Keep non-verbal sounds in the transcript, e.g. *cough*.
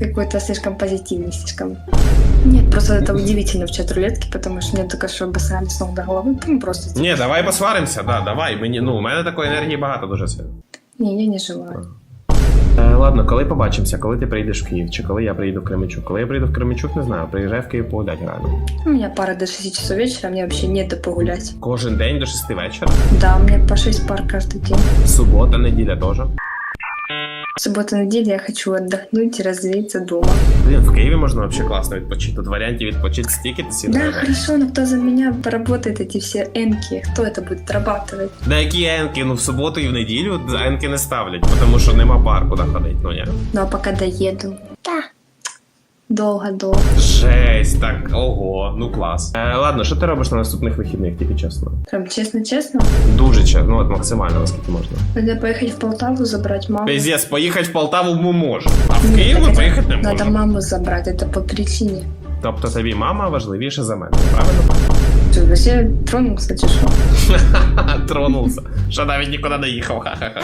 какой-то слишком позитивный, слишком... Нет, просто это удивительно в чат-рулетке, потому что мне только что обосрали с ног до головы, ну просто... Ні, давай посваримося, да, давай. Мені, ну, у мене такої енергії багато дуже сильно. Не, я не желаю. Е, ладно, коли побачимося, коли ти прийдеш в Київ, чи коли я приїду в Кременчук. Коли я приїду в Кременчук, не знаю, приїжджай в Київ погуляти реально. У меня пара до 6 часов вечера, мне вообще не до погулять. Кожен день до 6 вечора. Да, у меня по 6 пар каждый день. Субота, неділя теж. Суббота, неделя я хочу отдохнуть и развеяться дома. Блін, в Києві можна взагалі класно відпочити. Тут варіантів відпочити стільки ти Да, сідаєш. хорошо, но кто за меня поработает эти все энки? Кто это будет отрабатывать? На які енки? Ну в суботу і в неділю енки не ставлять, тому що нема пар куди ходити. Ну ні. Ну а пока доеду. Да. Долго-долго. Жесть, так, ого, ну клас. Е, ладно, що ти робиш на наступних вихідних, тільки чесно? Прям честно-честно. Дуже чесно, ну от максимально наскільки можна. Надо поехать в Полтаву забрать маму. Пиздец, поїхати в Полтаву ми можемо, а в Нет, Київ так ми это поїхати не Надо можемо. маму забрать, это по причине. Тобто тобі мама важливіше за мене, правильно? Ты вообще тронулся, чи что? Тронувся. *laughs* Що навіть нікуди не їхав. Ха-ха-ха.